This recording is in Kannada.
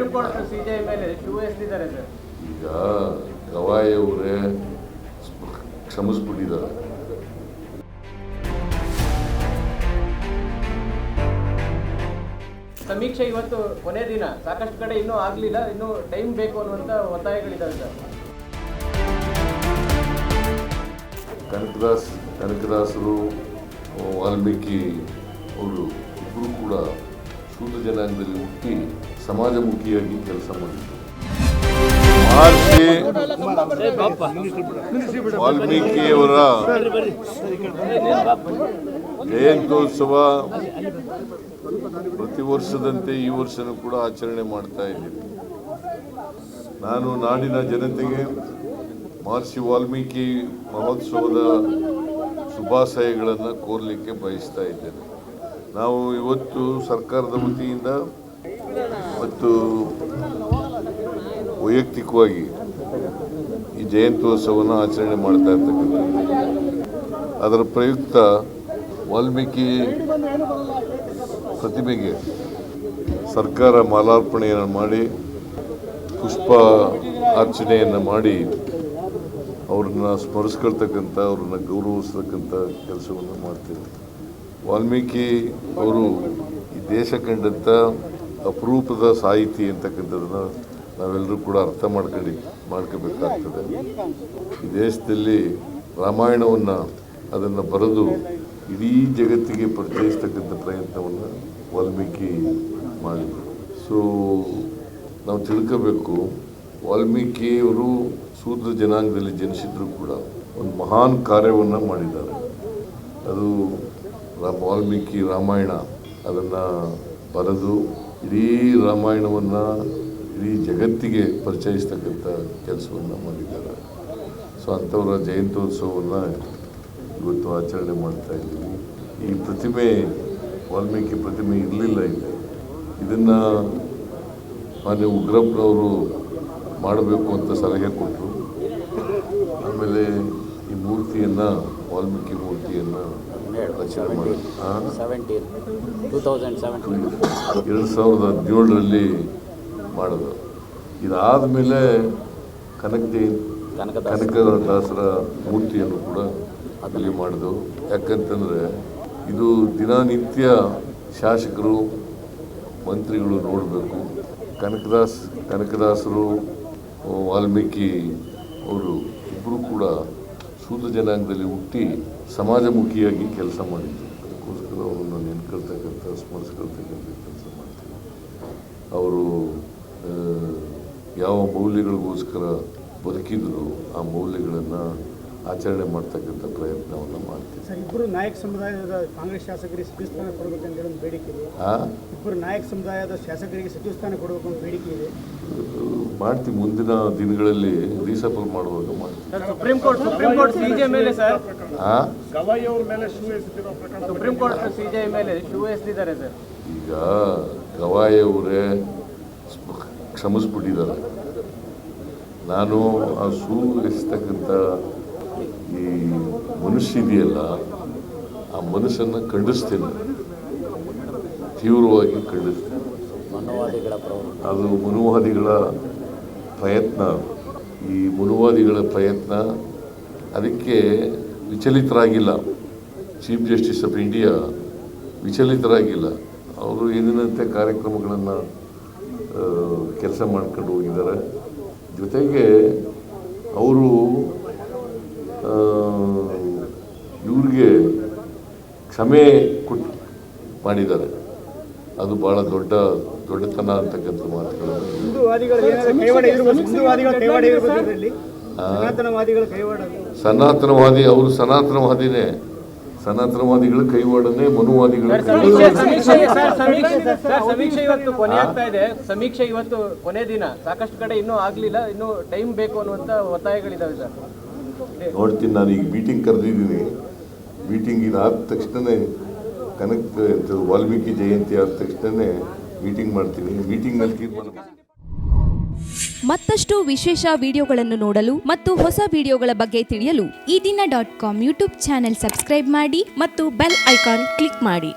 ಸುಪ್ರೀಂ ಕೋರ್ಟ್ ಸಿಜೆ ಮೇಲೆ ಶೂ ಎಸ್ತಿದ್ದಾರೆ ಸರ್. ಈಗ ಗವಾಯಿ ಅವರೇ ಕ್ಷಮಿಸ್ಬಿಟ್ಟಿದ್ದಾರೆ. ಸಮೀಕ್ಷೆ ಇವತ್ತು ಕೊನೆ ದಿನ. ಸಾಕಷ್ಟು ಕಡೆ ಇನ್ನೂ ಆಗಲಿಲ್ಲ. ಇನ್ನೂ ಟೈಮ್ ಬೇಕು ಅನ್ನುವಂತ ಒತ್ತಾಯಗಳಿದ್ದಾವೆ ಸರ್. ಕನಕದಾಸ್ ಕನಕದಾಸರು ವಾಲ್ಮೀಕಿ ಅವರು ಇಬ್ಬರು ಕೂಡ ಶೂದ್ರ ಜನಾಂಗದಲ್ಲಿ ಹುಟ್ಟಿ ಸಮಾಜಮುಖಿಯಾಗಿ ಕೆಲಸ ಮಾಡಿದ್ರು. ಮಹರ್ಷಿ ವಾಲ್ಮೀಕಿಯವರ ಜಯಂತ್ಯೋತ್ಸವ ಪ್ರತಿ ವರ್ಷದಂತೆ ಈ ವರ್ಷನೂ ಕೂಡ ಆಚರಣೆ ಮಾಡ್ತಾ ಇದ್ದೀವಿ. ನಾನು ನಾಡಿನ ಜನತೆಗೆ ಮಹರ್ಷಿ ವಾಲ್ಮೀಕಿ ಮಹೋತ್ಸವದ ಶುಭಾಶಯಗಳನ್ನು ಕೋರಲಿಕ್ಕೆ ಬಯಸ್ತಾ ಇದ್ದೇನೆ. ನಾವು ಇವತ್ತು ಸರ್ಕಾರದ ವತಿಯಿಂದ ಮತ್ತು ವೈಯಕ್ತಿಕವಾಗಿ ಈ ಜಯಂತ್ಯೋತ್ಸವವನ್ನು ಆಚರಣೆ ಮಾಡ್ತಾ ಇರ್ತಕ್ಕಂಥದ್ದು. ಅದರ ಪ್ರಯುಕ್ತ ವಾಲ್ಮೀಕಿ ಪ್ರತಿಮೆಗೆ ಸರ್ಕಾರ ಮಾಲಾರ್ಪಣೆಯನ್ನು ಮಾಡಿ, ಪುಷ್ಪ ಅರ್ಚನೆಯನ್ನು ಮಾಡಿ ಅವ್ರನ್ನ ಸ್ಮರಿಸ್ಕೊಳ್ತಕ್ಕಂಥ, ಅವ್ರನ್ನ ಗೌರವಿಸ್ತಕ್ಕಂಥ ಕೆಲಸವನ್ನು ಮಾಡ್ತೇವೆ ವಾಲ್ಮೀಕಿ ಅವರು ಈ ದೇಶ ಕಂಡಂಥ ಅಪರೂಪದ ಸಾಹಿತಿ ಅಂತಕ್ಕಂಥದ್ದನ್ನು ನಾವೆಲ್ಲರೂ ಕೂಡ ಅರ್ಥ ಮಾಡ್ಕೊಂಡು ಮಾಡ್ಕೋಬೇಕಾಗ್ತದೆ. ಈ ದೇಶದಲ್ಲಿ ರಾಮಾಯಣವನ್ನು ಅದನ್ನು ಬರೆದು ಇಡೀ ಜಗತ್ತಿಗೆ ಪರಿಚಯಿಸ್ತಕ್ಕಂಥ ಪ್ರಯತ್ನವನ್ನು ವಾಲ್ಮೀಕಿ ಮಾಡಿದರು. ಸೊ ನಾವು ತಿಳ್ಕೋಬೇಕು, ವಾಲ್ಮೀಕಿಯವರು ಸೂದ್ರ ಜನಾಂಗದಲ್ಲಿ ಜನಿಸಿದ್ರು ಕೂಡ ಒಂದು ಮಹಾನ್ ಕಾರ್ಯವನ್ನು ಮಾಡಿದ್ದಾರೆ. ಅದು ವಾಲ್ಮೀಕಿ ರಾಮಾಯಣ ಅದನ್ನು ಬರೆದು ಇಡೀ ರಾಮಾಯಣವನ್ನು ಇಡೀ ಜಗತ್ತಿಗೆ ಪರಿಚಯಿಸ್ತಕ್ಕಂಥ ಕೆಲಸವನ್ನು ಮಾಡಿದ್ದಾರೆ. ಸೊ ಅಂಥವರ ಜಯಂತ್ಯೋತ್ಸವವನ್ನು ಇವತ್ತು ಆಚರಣೆ ಮಾಡ್ತಾ ಇದ್ದೀವಿ. ಈ ಪ್ರತಿಮೆ, ವಾಲ್ಮೀಕಿ ಪ್ರತಿಮೆ ಇರಲಿಲ್ಲ ಇಲ್ಲಿ. ಇದನ್ನು ಮಾನ್ಯ ಉಗ್ರಪ್ಪನವರು ಮಾಡಬೇಕು ಅಂತ ಸಲಹೆ ಕೊಟ್ಟರು ಆಮೇಲೆ ಈ ಮೂರ್ತಿಯನ್ನು, ವಾಲ್ಮೀಕಿ ಮೂರ್ತಿಯನ್ನು ಸೆವೆಂಟೀನ್ ಟೂ ತೌಸಂಡ್ ಸೆವೆಂಟೀನ್ ಎರಡು ಸಾವಿರದ ಹದಿನೇಳರಲ್ಲಿ ಮಾಡೋದು. ಇದಾದ ಮೇಲೆ ಕನಕ ಜಯಂತಿ ಕನಕದಾಸ ಕನಕದಾಸರ ಮೂರ್ತಿಯನ್ನು ಕೂಡ ಅಲ್ಲಿ ಮಾಡಿದೆವು. ಯಾಕಂತಂದರೆ ಇದು ದಿನನಿತ್ಯ ಶಾಸಕರು ಮಂತ್ರಿಗಳು ನೋಡಬೇಕು. ಕನಕದಾಸ್ ಕನಕದಾಸರು ವಾಲ್ಮೀಕಿ ಅವರು ಇಬ್ಬರು ಕೂಡ ಸೂತ ಜನಾಂಗದಲ್ಲಿ ಹುಟ್ಟಿ ಸಮಾಜಮುಖಿಯಾಗಿ ಕೆಲಸ ಮಾಡಿದ್ರು. ಅದಕ್ಕೋಸ್ಕರ ಅವರನ್ನು ನೆನ್ಕೊಳ್ತಕ್ಕಂಥ, ಸ್ಮರಿಸ್ಕೊಳ್ತಕ್ಕಂಥ ಕೆಲಸ ಮಾಡ್ತೀವಿ. ಅವರು ಯಾವ ಮೌಲ್ಯಗಳಿಗೋಸ್ಕರ ಬದುಕಿದ್ರು, ಆ ಮೌಲ್ಯಗಳನ್ನು ಆಚರಣೆ ಮಾಡ್ತಕ್ಕಂಥ ಪ್ರಯತ್ನವನ್ನು ಮಾಡ್ತೀವಿ. ಸರ್ ಇಬ್ಬರು ನಾಯಕ ಸಮುದಾಯದ ಕಾಂಗ್ರೆಸ್ ಶಾಸಕರಿಗೆ ಸಚಿವ ಸ್ಥಾನ ಕೊಡಬೇಕಂತ ಹೇಳಿ ಒಂದು ಬೇಡಿಕೆ ಇದೆ. ಆ? ಇಬ್ಬರು ನಾಯಕ ಸಮುದಾಯದ ಶಾಸಕರಿಗೆ ಸಚಿವ ಸ್ಥಾನ ಕೊಡಬೇಕು ಅಂತ ಬೇಡಿಕೆ ಇದೆ. ಮಾಡ್ತೀವಿ. ಮುಂದಿನ ದಿನಗಳಲ್ಲಿ ರೀಸಫಲ್ ಮಾಡುವಾಗ ಮಾಡ್ತೀವಿ. Sir Supreme Court Supreme Court CJ ಮೇಲೆ ಸರ್. ಪ್ರಕರಣ ಸುಪ್ರೀಂ ಕೋರ್ಟ್ ಸಿಜೆ ಮೇಲೆ ಶೂ ಎಸ್ತಿದ್ದಾರೆ ಸರ್. ಈಗ ಗವಾಯಿ ಅವರೇ ಕ್ಷಮಿಸ್ಬಿಟ್ಟಿದ್ದಾರೆ. ನಾನು ಆ ಸೂ ಎಸ್ತಕ್ಕಂಥ ಈ ಮನುಷ್ಯ ಇದೆಯಲ್ಲ ಆ ಮನಸ್ಸನ್ನು ಖಂಡಿಸ್ತೇನೆ. ತೀವ್ರವಾಗಿ ಖಂಡಿಸ್ತೇನೆ. ಅದು ಮನುವಾದಿಗಳ ಪ್ರಯತ್ನ. ಈ ಮನುವಾದಿಗಳ ಪ್ರಯತ್ನ ಅದಕ್ಕೆ ವಿಚಲಿತರಾಗಿಲ್ಲ. ಚೀಫ್ ಜಸ್ಟಿಸ್ ಆಫ್ ಇಂಡಿಯಾ ವಿಚಲಿತರಾಗಿಲ್ಲ. ಅವರು ಏನಿನಂತೆ ಕಾರ್ಯಕ್ರಮಗಳನ್ನು ಕೆಲಸ ಮಾಡ್ಕೊಂಡು ಹೋಗಿದ್ದಾರೆ. ಜೊತೆಗೆ ಅವರು ಕ್ಷಮೆ ಕೊಟ್ಟು ಮಾಡಿದ್ದಾರೆ. ಅದು ಭಾಳ ದೊಡ್ಡ ದೊಡ್ಡತನ ಅಂತಕ್ಕಂಥ ಮಾತುಗಳು. ಸನಾತನವಾದಿ ಅವರು ಸನಾತನವಾದಿನೇ. ಸನಾತನವಾದಿಗಳ ಕೈವಾಡನೆ ಮನುವಾದಿಗಳ ಸರ್ ಕೈವಾಡ. ಸಮೀಕ್ಷೆ ಸಮೀಕ್ಷೆ ಸರ್ ಸಮೀಕ್ಷೆ ಸರ್ ಸಮೀಕ್ಷೆ ಇವತ್ತು ಕೊನೆ ಆಗ್ತಾ ಇದೆ. ಸಮೀಕ್ಷೆ ಇವತ್ತು ಕೊನೆ ದಿನ. ಸಾಕಷ್ಟು ಕಡೆ ಇನ್ನೂ ಆಗ್ಲಿಲ್ಲ. ಇನ್ನೂ ಟೈಮ್ ಬೇಕು ಅನ್ನುವಂತ ಒತ್ತಾಯಗಳಿದಾವೆ ಸರ್. ನೋಡ್ತೀನಿ ನಾನು ಈಗ ಮೀಟಿಂಗ್ ಕರೆದಿದ್ದೀನಿ. ಮೀಟಿಂಗ್ ಇದಾದ ತಕ್ಷಣನೇ ಕನಕ ವಾಲ್ಮೀಕಿ ಜಯಂತಿ ಆದ ತಕ್ಷಣನೇ ಮೀಟಿಂಗ್ ಮಾಡ್ತೀನಿ ಮೀಟಿಂಗ್ನಲ್ಲಿ ತೀರ್ಮಾನ. ಮತ್ತಷ್ಟು ವಿಶೇಷ ವಿಡಿಯೋಗಳನ್ನು ನೋಡಲು ಮತ್ತು ಹೊಸ ವಿಡಿಯೋಗಳ ಬಗ್ಗೆ ತಿಳಿಯಲು Eedina dot com YouTube channel subscribe ಮಾಡಿ ಮತ್ತು ಬೆಲ್ ಐಕಾನ್ ಕ್ಲಿಕ್ ಮಾಡಿ